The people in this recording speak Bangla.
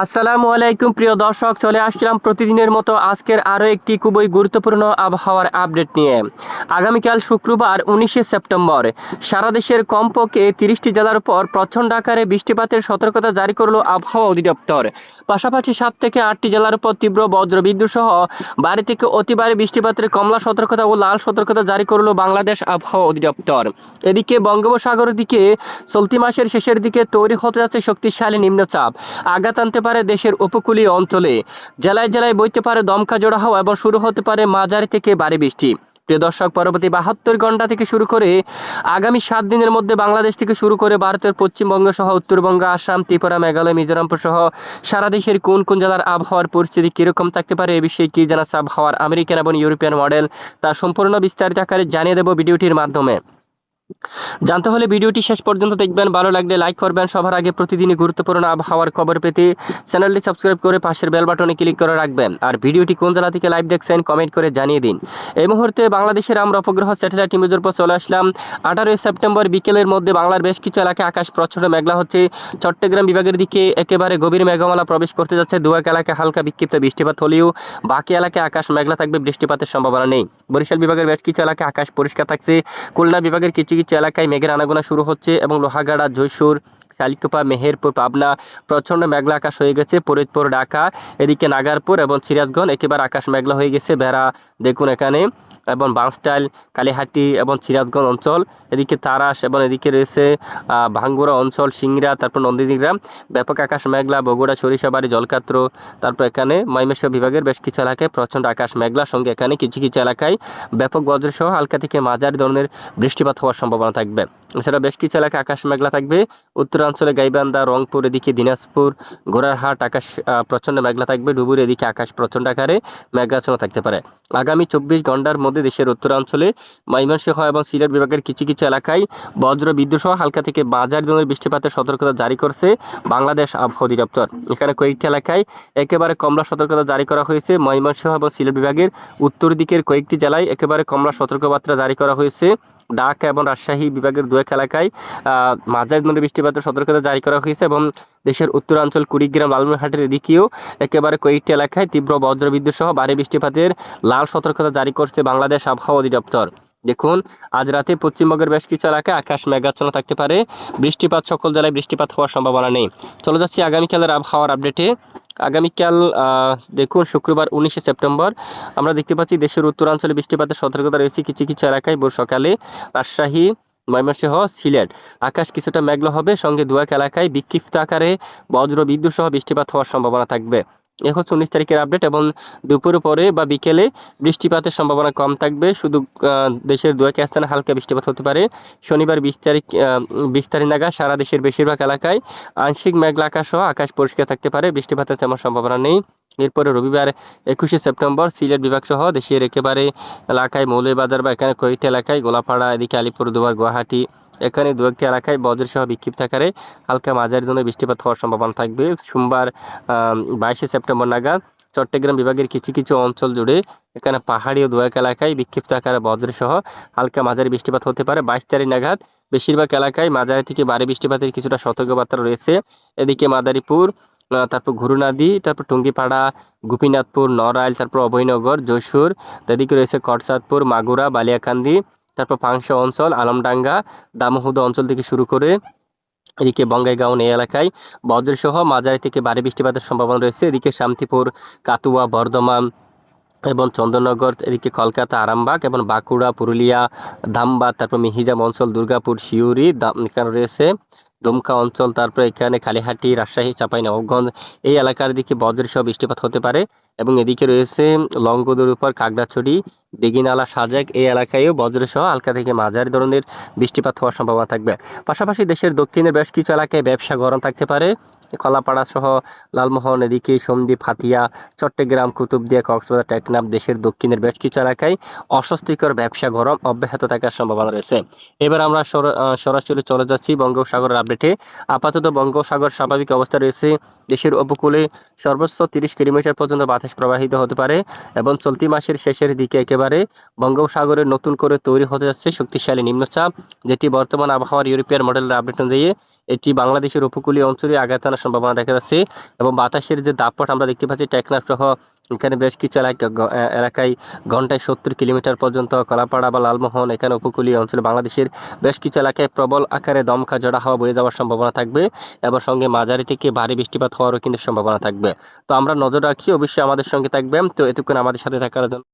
আসসালামু আলাইকুম, প্রিয় দর্শক, চলে আসছিলাম প্রতিদিনের মতো আজকের আরও একটি খুবই গুরুত্বপূর্ণ আবহাওয়ার আপডেট নিয়ে। আগামীকাল শুক্রবার, উনিশে সেপ্টেম্বর। সারা দেশের কমপক্ষে তিরিশটি জেলার উপর প্রচণ্ড আকারে বৃষ্টিপাতের সতর্কতা জারি করল আবহাওয়া অধিদপ্তর। পাশাপাশি সাত থেকে আটটি জেলার উপর তীব্র বজ্রবিদ্যুৎ সহ বাড়ি থেকে অতি ভারী বৃষ্টিপাতের কমলা সতর্কতা ও লাল সতর্কতা জারি করল বাংলাদেশ আবহাওয়া অধিদপ্তর। এদিকে বঙ্গোপসাগরের দিকে চলতি মাসের শেষের দিকে তৈরি হতে যাচ্ছে শক্তিশালী নিম্নচাপ। আঘাত আনতে পারে দেশের উপকূলীয় অঞ্চলে। জেলায় জেলায় বইতে পারে দমকা জোড়া হাওয়া এবং শুরু হতে পারে মাঝারি থেকে ভারী বৃষ্টি। প্রিয় দর্শক, পরবর্তী বাহাত্তর ঘণ্টা থেকে শুরু করে আগামী সাত দিনের মধ্যে বাংলাদেশ থেকে শুরু করে ভারতের পশ্চিমবঙ্গ সহ উত্তরবঙ্গ, আসাম, ত্রিপুরা, মেঘালয়, মিজোরামপুর সহ সারা দেশের কোন কোন জেলার আবহাওয়ার পরিস্থিতি কীরকম থাকতে পারে এ বিষয়ে কি জানাচ্ছে আবহাওয়ার আমেরিকান এবং ইউরোপিয়ান মডেল তা সম্পূর্ণ বিস্তারিত আকারে জানিয়ে দেব ভিডিওটির মাধ্যমে। জানতে হলে ভিডিওটি শেষ পর্যন্ত দেখবেন। ভালো লাগলে লাইক করবেন। সবার আগে প্রতিদিনই গুরুত্বপূর্ণ আবহাওয়ার খবর পেতে চ্যানেলটি সাবস্ক্রাইব করে পাশের বেল বাটনে ক্লিক করে রাখবেন। আর ভিডিওটি কোন জেলা থেকে লাইভ দেখছেন কমেন্ট করে জানিয়ে দিন। এই মুহূর্তে বাংলাদেশের আমরা উপগ্রহ স্যাটেলাইট ইমেজের উপর চলে আসলাম। আঠারোই সেপ্টেম্বর বিকেলের মধ্যে বাংলার বেশ কিছু এলাকায় আকাশ প্রচণ্ড মেঘলা হচ্ছে। চট্টগ্রাম বিভাগের দিকে একেবারে গভীর মেঘমালা প্রবেশ করতে যাচ্ছে। দুয়াক এলাকায় হালকা বিক্ষিপ্ত বৃষ্টিপাত হলেও বাকি এলাকায় আকাশ মেঘলা থাকবে। বৃষ্টিপাতের সম্ভাবনা নেই। বরিশাল বিভাগের বেশ কিছু এলাকায় আকাশ পরিষ্কার থাকছে। খুলনা বিভাগের কিছু কিছু এলাকায় মেঘের আনাগোনা শুরু হচ্ছে এবং লোহাগাড়া, জয়সুর শালিকোপা মেহেরপুর, পাবনা প্রচণ্ড মেঘলা আকাশ হয়ে গেছে। ফরিদপুর, ঢাকা, এদিকে নাগারপুর এবং সিরাজগঞ্জ একেবারে আকাশ মেঘলা হয়ে গেছে। বেড়া দেখুন এখানে। এবং বাঁশটাইল কালীহাটি এবং সিরাজগঞ্জ অঞ্চল। এদিকে তারাস এবং এদিকে রয়েছে আহ, ভাঙ্গুড়া অঞ্চল সিংরা তারপর নন্দীগ্রাম ব্যাপক আকাশ মেঘলা বগুড়া সরিষাবাড়ি জলকাত্র তারপর এখানে ময়মেশ্বর বিভাগের বেশ কিছু এলাকায় প্রচণ্ড আকাশ মেঘলার সঙ্গে এখানে কিছু কিছু এলাকায় ব্যাপক বজ্রসহ হালকা থেকে মাঝারি ধরনের বৃষ্টিপাত হওয়ার সম্ভাবনা থাকবে। এছাড়া বেশ কিছু এলাকায় আকাশ মেঘলা থাকবে। উত্তরাঞ্চলে গাইবান্ধা, রংপুর, এদিকে দিনাজপুর ঘোড়ারহাট আকাশ প্রচণ্ড মেঘলা থাকবে। ডুবুর এদিকে আকাশ প্রচণ্ড আকারে মেঘাচ্ছন্ন থাকতে পারে। আগামী চব্বিশ ঘণ্টার মধ্যে দেশের উত্তরাঞ্চলে ময়মনসিংহ এবং সিলেট বিভাগের কিছু কিছু এলাকায় বজ্র বিদ্যুৎ সহ হালকা থেকে বাজার ধরনের বৃষ্টিপাতের সতর্কতা জারি করছে বাংলাদেশ আবহাওয়া অধিদপ্তর। এখানে কয়েকটি এলাকায় একেবারে কমলা সতর্কতা জারি করা হয়েছে। ময়মনসিংহ এবং সিলেট বিভাগের উত্তর দিকের কয়েকটি জেলায় একেবারে কমলা সতর্কবার্তা জারি করা হয়েছে। ঢাকা এবং রাজশাহী বিভাগের দু এক এলাকায় মাঝারি ধরনের বৃষ্টিপাতের সতর্কতা জারি করা হয়েছে এবং দেশের উত্তরাঞ্চল কুড়িগ্রাম লালমনিরহাটের এদিকেও একেবারে কয়েকটি এলাকায় তীব্র বজ্রবিদ্যুৎ সহ ভারী বৃষ্টিপাতের লাল সতর্কতা জারি করছে বাংলাদেশ আবহাওয়া অধিদপ্তর। দেখুন, আজ রাতে পশ্চিমবঙ্গের বেশ কিছু এলাকায় আকাশ মেঘাচ্ছন্ন থাকতে পারে। বৃষ্টিপাত, সকল জেলায় বৃষ্টিপাত হওয়ার সম্ভাবনা নেই। চলে যাচ্ছি আগামীকালের আবহাওয়ার আপডেটে। আগামীকাল দেখুন, শুক্রবার উনিশে সেপ্টেম্বর। আমরা দেখতে পাচ্ছি দেশের উত্তরাঞ্চলে বৃষ্টিপাতের সতর্কতা রয়েছে কিছু কিছু এলাকায়। ভোর সকালে রাজশাহী, ময়মনসিংহ, সিলেট। আকাশ কিছুটা মেঘলা হবে। সঙ্গে দুয়াক এলাকায় বিক্ষিপ্ত আকারে বজ্র বিদ্যুৎ সহ বৃষ্টিপাত হওয়ার সম্ভাবনা থাকবে। এ হচ্ছে উনিশ তারিখের আপডেট এবং দুপুর পরে বা বিকেলে বৃষ্টিপাতের সম্ভাবনা কম থাকবে। শুধু দেশের দু স্থানে হালকা বৃষ্টিপাত হতে পারে। শনিবার বিশ তারিখ বিশ তারিখ নাগাদ সারা দেশের বেশিরভাগ এলাকায় আংশিক মেঘলা আকাশ সহ আকাশ পরিষ্কার থাকতে পারে। বৃষ্টিপাতের তেমন সম্ভাবনা নেই। এরপরে রবিবার একুশে সেপ্টেম্বর সিলেট বিভাগ সহ দেশের একেবারে এলাকায় মৌলবাজার বা এখানে কয়েকটি এলাকায় গোলাপাড়া এদিকে আলিপুরদুয়ার, গুয়াহাটি এখানে দু একটি এলাকায় বজ্র সহ বিক্ষিপ্ত আকারে হালকা মাঝারি ধরনের বৃষ্টিপাত হওয়ার সম্ভাবনা থাকবে। সোমবার বাইশে সেপ্টেম্বর নাগাদ চট্টগ্রাম বিভাগের কিছু কিছু অঞ্চল জুড়ে এখানে পাহাড়ি ও দু এক এলাকায় বিক্ষিপ্ত আকারে বজ্র সহ হালকা মাঝারি বৃষ্টিপাত হতে পারে। বাইশ তারিখ নাগাদ বেশিরভাগ এলাকায় মাঝারি থেকে ভারী বৃষ্টিপাতের কিছুটা সতর্কবার্তা রয়েছে। এদিকে মাদারীপুর তারপর ঘুরুনাদি তারপর টুঙ্গিপাড়া, গোপীনাথপুর, নড়াইল, তারপর অভয়নগর, যশোর এদিকে রয়েছে কটসাদপুর, মাগুরা, বালিয়াকান্দি তারপর পাংশা অঞ্চল আলমডাঙ্গা দামোহদ অঞ্চল থেকে শুরু করে এদিকে বঙ্গাইগাঁও এই এলাকায় বজ্রসহ মাঝারি থেকে ভারী বৃষ্টিপাতের সম্ভাবনা রয়েছে। এদিকে শান্তিপুর, কাতুয়া, বর্ধমান এবং চন্দননগর, এদিকে কলকাতা, আরামবাগ এবং বাঁকুড়া, পুরুলিয়া, ধামবাদ, তারপর মিহিজাম অঞ্চল, দুর্গাপুর শিউরি এখানে রয়েছে। দুমকা অঞ্চল, তারপর এখানে কালীহাটি রাজশাহী চাঁপাইনবাবগঞ্জ এই এলাকার দিকে বজ্রসহ বৃষ্টিপাত হতে পারে এবং এদিকে রয়েছে লঙ্গদুর উপর কাকড়াছড়ি দিঘিনালা সাজেক এই এলাকায়ও বজ্রসহ হালকা থেকে মাঝারি ধরনের বৃষ্টিপাত হওয়ার সম্ভাবনা থাকবে। পাশাপাশি দেশের দক্ষিণের বেশ কিছু এলাকায় ব্যবসা গরম থাকতে পারে। কলাপাড়া সহ লালমোহন, এদিকে সন্দ্বীপ, হাতিয়া, চট্টগ্রাম, কুতুবদিয়া, কক্সবাজার, টেকনাফ দেশের দক্ষিণের বেশ কিছু এলাকায় অস্বস্তিকর ব্যবসা গরম অব্যাহত থাকার সম্ভাবনা রয়েছে। এবার আমরা সর- সরাসরি চলে যাচ্ছি বঙ্গোপসাগরের আপডেটে। আপাতত বঙ্গোপসাগর স্বাভাবিক অবস্থা রয়েছে। দেশের উপকূলে সর্বোচ্চ তিরিশ কিলোমিটার পর্যন্ত বাতাস প্রবাহিত হতে পারে এবং চলতি মাসের শেষের দিকে একেবারে বঙ্গোপসাগরে নতুন করে তৈরি হতে যাচ্ছে শক্তিশালী নিম্নচাপ, যেটি বর্তমান আবহাওয়ার ইউরোপিয়ান মডেলের আপডেট অনুযায়ী এটি বাংলাদেশের উপকূলীয় অঞ্চলে আঘাত আনার সম্ভাবনা দেখা যাচ্ছে এবং বাতাসের যে দাপট আমরা দেখতে পাচ্ছি টেকনাফ সহ এখানে বেশ কিছু এলাকা এলাকায় ঘন্টায় সত্তর কিলোমিটার পর্যন্ত কলাপাড়া বা লালমোহন এখানে উপকূলীয় অঞ্চলে বাংলাদেশের বেশ কিছু এলাকায় প্রবল আকারে দমকা জড়া হাওয়া বয়ে যাওয়ার সম্ভাবনা থাকবে এবং সঙ্গে মাঝারি থেকে ভারী বৃষ্টিপাত হওয়ারও কিন্তু সম্ভাবনা থাকবে। তো আমরা নজর রাখছি অবশ্যই আমাদের সঙ্গে থাকবেন। তো এতক্ষণ আমাদের সাথে থাকার জন্য